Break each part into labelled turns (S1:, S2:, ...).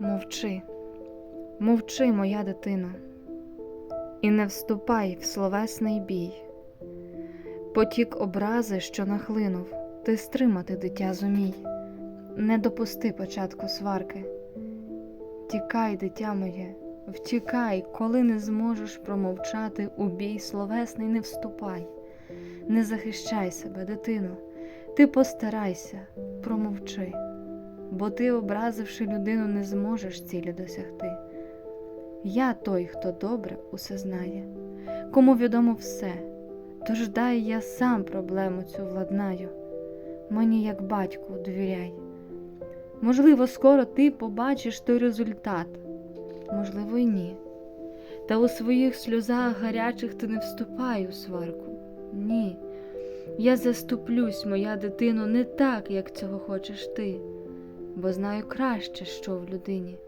S1: Мовчи, мовчи, моя дитино, і не вступай в словесний бій. Потік образи, що нахлинув, ти стримати дитя зумій, не допусти початку сварки. Тікай, дитя моє, втікай, коли не зможеш промовчати у бій словесний, не вступай, не захищай себе, дитино, ти постарайся, промовчи, бо ти, образивши людину, не зможеш цілі досягти. Я той, хто добре усе знає, кому відомо все, тож дай я сам проблему цю владнаю, мені, як батьку, довіряй. Можливо, скоро ти побачиш той результат, можливо, й ні. Та у своїх сльозах гарячих ти не вступай у сварку. Ні. Я заступлюсь, моя дитино, не так, як цього хочеш ти, бо знаю краще, що в людині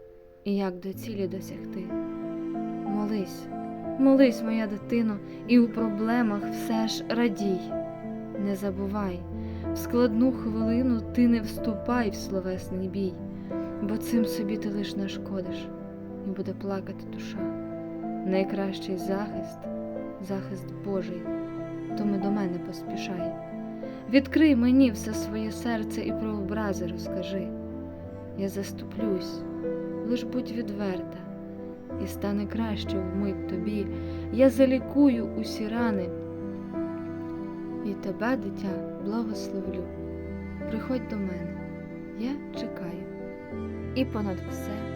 S1: і як до цілі досягти. Молись, молись, моя дитино, і у проблемах все ж радій. Не забувай, в складну хвилину ти не вступай в словесний бій, бо цим собі ти лиш нашкодиш, і буде плакати душа. Найкращий захист захист Божий, тому до мене поспішай. Відкрий мені все своє серце і про образи розкажи. Я заступлюсь, лиш будь відверта, і стане краще вмить тобі. Я залікую усі рани. І тебе, дитя, благословлю. Приходь до мене, я чекаю. І понад все